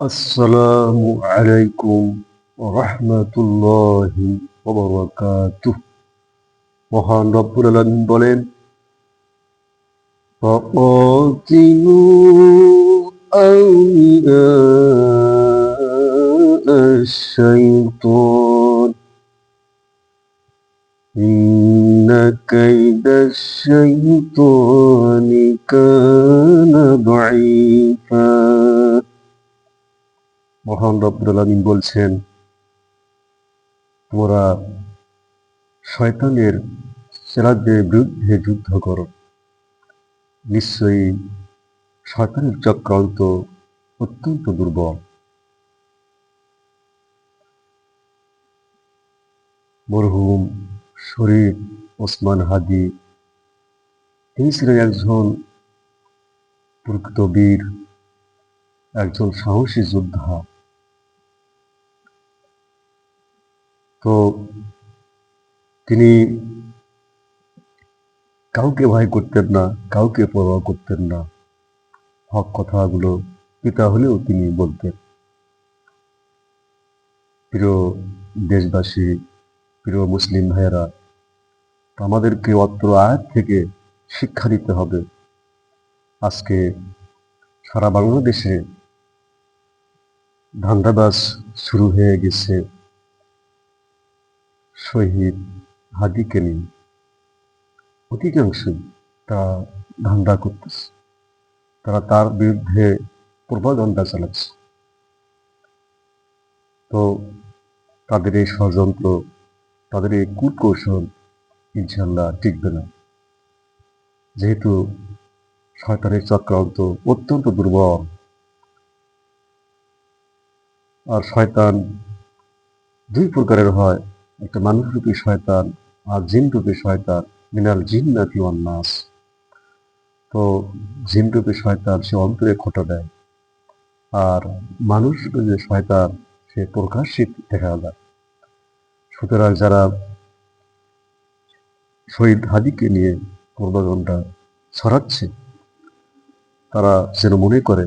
আসসালামু আলাইকুম রহমতুল্লাহি ওবরাকাতুহ মহান রব্বুল আলামিন বলেন فقاتلوا أولياء الشيطان إن كيد الشيطان كان ضعيفا মহান রব্বুল আলামিন বলছেন, তোমরা শয়তানের সেরাদের বিরুদ্ধে যুদ্ধ করো। নিশ্চয়ই শয়তানের চক্রান্ত অত্যন্ত দুর্বল। মরহুম শরীফ ওসমান হাদি, তিনি ছিলেন একজন প্রকৃত বীর। একজন সাহসী যোদ্ধা। তো তিনি কাউকে ভয় করতেন না, কাউকে পরোয়া করতেন না। হক কথাগুলো পিতা হলেও তিনি বলতেন। প্রিয় দেশবাসী, প্রিয় মুসলিম ভাইয়েরা, আমাদেরকে অত্র আয়াত থেকে শিক্ষা দিতে হবে। আজকে সারা বাংলাদেশে ধান্দাবাজ শুরু হয়ে গেছে। শহীদ হাদিকে নিয়ে অধিকাংশই তারা ধান্দা করতেছে। তারা তার বিরুদ্ধে প্রভাগণ্ডা চালাচ্ছে। তো তাদের এই ষড়যন্ত্র, তাদের এই কুকৌশল ইনশাল্লাহ টিকবে না। যেহেতু সরকারের চক্রান্ত অত্যন্ত দুর্বল। আর শয়তান দুই প্রকারের হয়। একটা মানুষরূপী শয়তান আর জিনরূপী শয়তান, মিনাল জিন্নাতি নাস। তো জিনরূপী শয়তান সে অন্তরে খোটা দেয় আর মানুষ যে শয়তান, সে প্রকাশ্যে দেখা যায়। সুতরাং যারা শহীদ হাদিকে নিয়ে প্রবাগণ্ডা ছড়াচ্ছে, তারা যেন মনে করে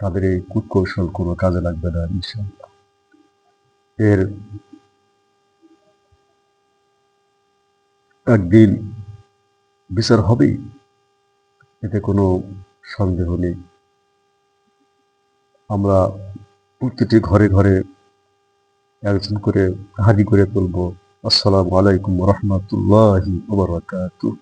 তাদের এই কুটকৌশল কোনো কাজে লাগবে না ইনশাল্লাহ এর একদিন বিচার হবেই, এতে কোনো সন্দেহ নেই। আমরা প্রতিটি ঘরে ঘরে একজন করে হাজি করে তুলব। আসসালামু আলাইকুম রহমতুল্লাহি ওবরাকাতুহ